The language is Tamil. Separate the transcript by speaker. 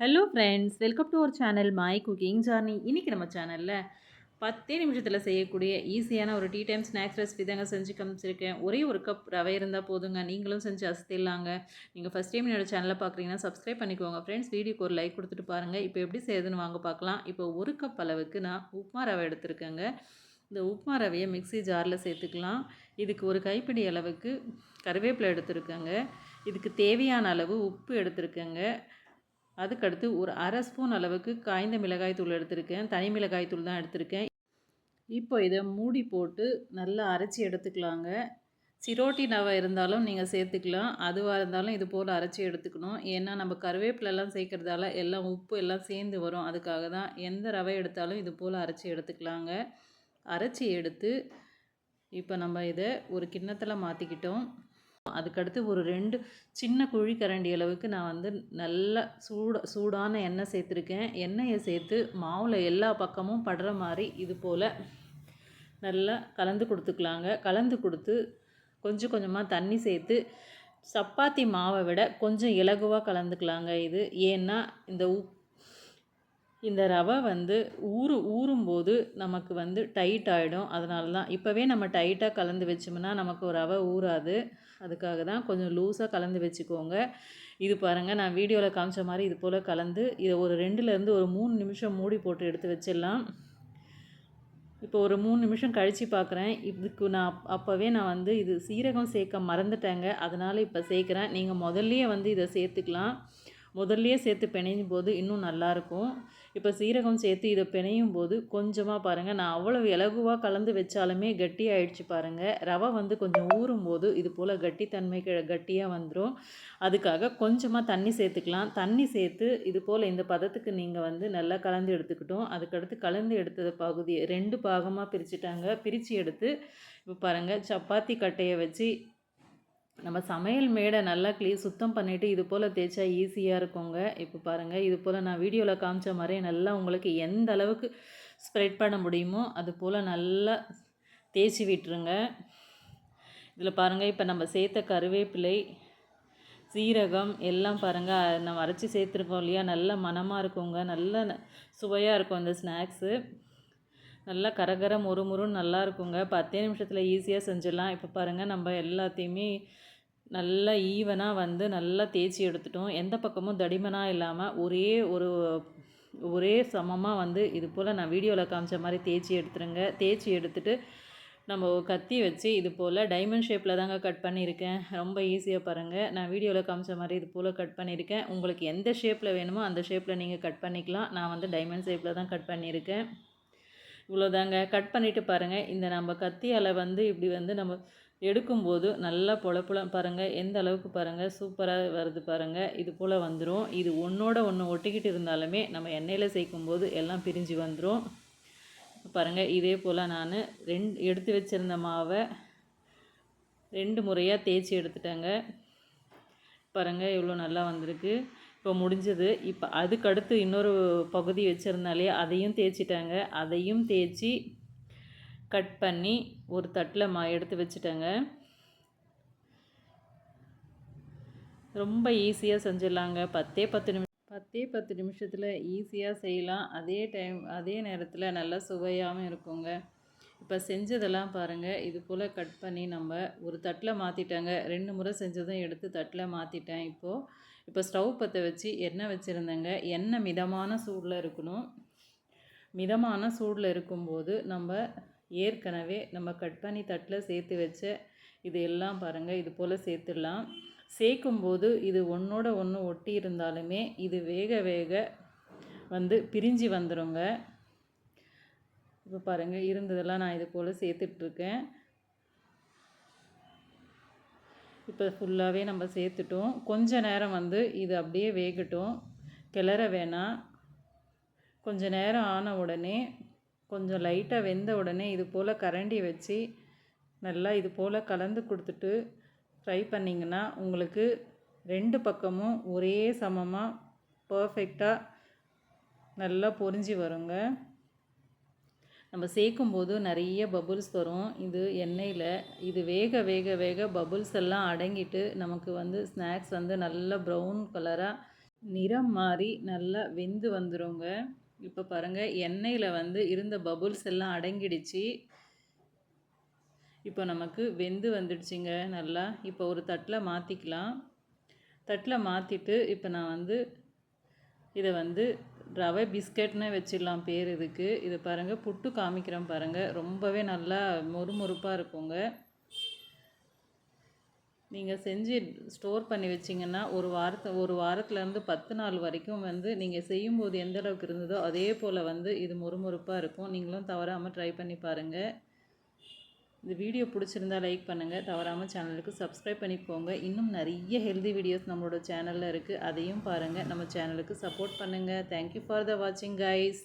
Speaker 1: Hello friends welcome to our channel my cooking journey இன்றைக்கி நம்ம சேனலில் பத்தே நிமிஷத்தில் செய்யக்கூடிய ஈஸியான ஒரு டீ டைம் ஸ்நாக்ஸ் ரெசிபி தாங்க செஞ்சு காமிச்சிருக்கேன். ஒரே ஒரு கப் ரவை இருந்தால் போதுங்க. நீங்களும் செஞ்சு அசத்திடலாங்க நீங்கள் ஃபஸ்ட் டைம் என்னோடய சேனலை பார்க்குறீங்கன்னா சப்ஸ்கிரைப் பண்ணிக்கோங்க ஃப்ரெண்ட்ஸ் வீடியோக்கு ஒரு லைக் கொடுத்துட்டு பாருங்கள் இப்போ எப்படி செய்யுதுன்னு வாங்க பார்க்கலாம். இப்போ ஒரு கப் அளவுக்கு நான் உப்மா ரவை எடுத்திருக்கேங்க. இந்த உப்மா ரவையை மிக்ஸி ஜாரில் சேர்த்துக்கலாம். இதுக்கு ஒரு கைப்பிடி அளவுக்கு கருவேப்பிலை எடுத்துருக்கேங்க. இதுக்கு தேவையான அளவு உப்பு எடுத்துருக்கேங்க. அதுக்கடுத்து ஒரு அரை ஸ்பூன் அளவுக்கு காய்ந்த மிளகாய் தூள் எடுத்திருக்கேன். தனி மிளகாய் தூள் தான் எடுத்திருக்கேன். இப்போ இதை மூடி போட்டு நல்லா அரைச்சி எடுத்துக்கலாங்க. சிரோட்டி நவை இருந்தாலும் நீங்கள் சேர்த்துக்கலாம். அதுவாக இருந்தாலும் இது போல் அரைச்சி எடுத்துக்கணும். ஏன்னா நம்ம கருவேப்பிலெல்லாம் சேர்க்குறதால எல்லாம் உப்பு எல்லாம் சேர்ந்து வரும். அதுக்காக தான் எந்த ரவை எடுத்தாலும் இது போல் அரைச்சி எடுத்துக்கலாங்க. அரைச்சி எடுத்து இப்போ நம்ம இதை ஒரு கிண்ணத்தில் மாற்றிக்கிட்டோம் அதுக்கடுத்து ஒரு ரெண்டு சின்ன குழி கரண்டி அளவுக்கு நான் வந்து நல்ல சூட சூடான எண்ணெய் சேர்த்துருக்கேன். எண்ணெயை சேர்த்து மாவில் எல்லா பக்கமும் படுற மாதிரி இது போல் நல்லா கலந்து கொடுத்துக்கலாங்க. கலந்து கொடுத்து கொஞ்சம் கொஞ்சமாக தண்ணி சேர்த்து சப்பாத்தி மாவை விட கொஞ்சம் இலகுவாக கலந்துக்கலாங்க இது. ஏன்னா இந்த உப் இந்த ரவை வந்து ஊறு ஊறும்போது நமக்கு வந்து டைட் ஆகிடும் அதனால தான் இப்போவே நம்ம டைட்டாக கலந்து வச்சோம்னா நமக்கு ரவை ஊறாது. அதுக்காக தான் கொஞ்சம் லூஸாக கலந்து வச்சுக்கோங்க. இது பாருங்கள் நான் வீடியோவில் காமிச்ச மாதிரி இது போல் கலந்து இதை ஒரு ரெண்டுலேருந்து ஒரு மூணு நிமிஷம் மூடி போட்டு எடுத்து வச்சிடலாம். இப்போ ஒரு மூணு நிமிஷம் கழித்து பார்க்குறேன் இதுக்கு நான் அப்போவே நான் வந்து இது சீரகம் சேர்க்க மறந்துட்டேங்க. அதனால் இப்போ சேர்க்குறேன். நீங்கள் முதல்லையே வந்து இதை சேர்த்துக்கலாம். முதல்லையே சேர்த்து பிணையும் போது இன்னும் நல்லாயிருக்கும். இப்போ சீரகம் சேர்த்து இதை பிணையும் போது கொஞ்சமாக பாருங்கள் நான் அவ்வளவு இலகுவாக கலந்து வச்சாலுமே கட்டி ஆயிடுச்சு பாருங்கள் ரவை வந்து கொஞ்சம் ஊறும் போது இது போல் கட்டித்தன்மை கட்டியாக வந்துடும் அதுக்காக கொஞ்சமாக தண்ணி சேர்த்துக்கலாம். தண்ணி சேர்த்து இது போல் இந்த பதத்துக்கு நீங்கள் வந்து நல்லா கலந்து எடுத்துக்கிட்டோம். அதுக்கடுத்து கலந்து எடுத்தது பகுதி ரெண்டு பாகமாக பிரிச்சுட்டாங்க. பிரித்து எடுத்து இப்போ பாருங்கள் சப்பாத்தி கட்டையை வச்சு நம்ம சமையல் மேடை நல்லா க்ளீ சுத்தம் பண்ணிவிட்டு இது போல் தேய்ச்சா ஈஸியாக இருக்குங்க. இப்போ பாருங்கள் இது போல் நான் வீடியோவில் காமிச்ச மாதிரி நல்லா உங்களுக்கு எந்த அளவுக்கு ஸ்ப்ரெட் பண்ண முடியுமோ அது போல் நல்லா தேய்ச்சி விட்டுருங்க. இதில் பாருங்கள் இப்போ நம்ம சேர்த்த கருவேப்பிலை சீரகம் எல்லாம் பாருங்கள் நம்ம அரைச்சி சேர்த்துருக்கோம் இல்லையா? நல்ல மனமாக இருக்குங்க நல்ல சுவையாக இருக்கும் இந்த ஸ்நாக்ஸு நல்லா கரகர மொறு நல்லா இருக்குங்க. பத்தே நிமிஷத்தில் ஈஸியாக செஞ்சிடலாம். இப்போ பாருங்கள் நம்ம எல்லாத்தையுமே நல்லா ஈவனாக வந்து நல்லா தேய்ச்சி எடுத்துட்டோம். எந்த பக்கமும் தடிமனாக இல்லாமல் ஒரே ஒரு ஒரே சமமாக வந்து இது போல் நான் வீடியோவில் காமிச்ச மாதிரி தேய்ச்சி எடுத்துருங்க. தேய்ச்சி எடுத்துகிட்டு நம்ம கத்தி வச்சு இது போல் டைமண்ட் ஷேப்பில் தாங்க கட் பண்ணியிருக்கேன். ரொம்ப ஈஸியாக பாருங்கள் நான் வீடியோவில் காமிச்ச மாதிரி இது போல் கட் பண்ணியிருக்கேன். உங்களுக்கு எந்த ஷேப்பில் வேணுமோ அந்த ஷேப்பில் நீங்கள் கட் பண்ணிக்கலாம். நான் வந்து டைமண்ட் ஷேப்பில் தான் கட் பண்ணியிருக்கேன். இவ்வளோதாங்க கட் பண்ணிவிட்டு பாருங்கள் இந்த நம்ம கத்தியால் வந்து இப்படி வந்து நம்ம எடுக்கும்போது நல்லா பொழப்புல பாருங்கள் எந்த அளவுக்கு பாருங்கள் சூப்பராக வருது பாருங்கள் இது போல் வந்துடும் இது ஒன்றோட ஒன்று ஒட்டிக்கிட்டு இருந்தாலுமே நம்ம எண்ணெயில் சேர்க்கும்போது எல்லாம் பிரிஞ்சு வந்துடும் பாருங்கள் இதே போல் நான் ரெண்டு எடுத்து வச்சுருந்த மாவை ரெண்டு முறையாக தேய்ச்சி எடுத்துட்டேங்க. பாருங்கள் இவ்வளோ நல்லா வந்திருக்கு. இப்போ முடிஞ்சது. இப்போ அதுக்கடுத்து இன்னொரு பகுதி வச்சுருந்தாலே அதையும் தேய்ச்சிட்டாங்க. அதையும் தேய்ச்சி கட் பண்ணி ஒரு தட்டில் மா எடுத்து வச்சுட்டேங்க. ரொம்ப ஈஸியாக செஞ்சிடலாங்க. பத்தே பத்து நிமி பத்தே பத்து நிமிஷத்தில் ஈஸியாக செய்யலாம். அதே டைம் அதே நேரத்தில் நல்லா சுவையாகவும் இருக்குங்க. இப்போ செஞ்சதெல்லாம் பாருங்கள் இது போல் கட் பண்ணி நம்ம ஒரு தட்டில் மாற்றிட்டாங்க ரெண்டு முறை செஞ்சதும் எடுத்து தட்டில் மாற்றிட்டேன் இப்போது இப்போ ஸ்டவ் பற்ற வச்சு எண்ணெய் வச்சுருந்தேங்க. எண்ணெய் மிதமான சூடில் இருக்கணும். மிதமான சூடில் இருக்கும்போது நம்ம ஏற்கனவே நம்ம கட் பண்ணி தட்டில் சேர்த்து வச்ச இது எல்லாம் பாருங்கள் இது போல் சேர்த்துடலாம். சேர்க்கும்போது இது ஒன்றோட ஒன்று ஒட்டி இருந்தாலுமே இது வேக வேக வந்து பிரிஞ்சு வந்துடுங்க இப்போ பாருங்கள் இருந்ததெல்லாம் நான் இது போல் சேர்த்துட்ருக்கேன். இப்போ ஃபுல்லாகவே நம்ம சேர்த்துட்டோம். கொஞ்ச நேரம் வந்து இது அப்படியே வேகட்டும். கிளற வேணாம். கொஞ்ச நேரம் ஆன உடனே கொஞ்சம் லைட்டாக வெந்த உடனே இது போல் கரண்டி வச்சு நல்லா இது போல் கலந்து கொடுத்துட்டு ஃப்ரை பண்ணிங்கன்னா உங்களுக்கு ரெண்டு பக்கமும் ஒரே சமமாக பர்ஃபெக்டாக நல்லா பொரிஞ்சு வருங்க. நம்ம சேர்க்கும்போது நிறைய பபுள்ஸ் வரும். இது எண்ணெயில் இது வேக வேக வேக பபுள்ஸ் எல்லாம் அடங்கிட்டு நமக்கு வந்து ஸ்நாக்ஸ் வந்து நல்ல ப்ரௌன் கலராக நிறம் மாறி நல்லா வெந்து வந்துருங்க. இப்போ பாருங்கள் எண்ணெயில் வந்து இருந்த பபுள்ஸ் எல்லாம் அடங்கிடுச்சு. இப்போ நமக்கு வெந்து வந்துடுச்சிங்க. நல்லா இப்போ ஒரு தட்டில் மாற்றிக்கலாம் தட்டில் மாற்றிட்டு இப்போ நான் வந்து இதை வந்து ரவை பிஸ்கட்னு வச்சிடலாம் பேர் இதுக்கு. இதை பாருங்கள் புட்டு காமிக்கிறேன் பாருங்கள் ரொம்பவே நல்லா மொறுமொறுப்பாக இருக்குங்க. நீங்கள் செஞ்சு ஸ்டோர் பண்ணி வச்சிங்கன்னா ஒரு வாரத்தை ஒரு வாரத்துலேருந்து பத்து நாள் வரைக்கும் வந்து நீங்கள் செய்யும்போது எந்த அளவுக்கு இருந்ததோ அதே போல் வந்து இது மொறுமொறுப்பாக இருக்கும். நீங்களும் தவறாமல் ட்ரை பண்ணி பாருங்கள் இந்த வீடியோ பிடிச்சிருந்தா லைக் பண்ணுங்கள் தவறாமல் சேனலுக்கு சப்ஸ்கிரைப் பண்ணிக்கோங்க. இன்னும் நிறைய ஹெல்தி வீடியோஸ் நம்மளோட சேனலில் இருக்குது அதையும் பாருங்கள் நம்ம சேனலுக்கு சப்போர்ட் பண்ணுங்கள் தேங்க்யூ ஃபார் த வாட்சிங் கைஸ்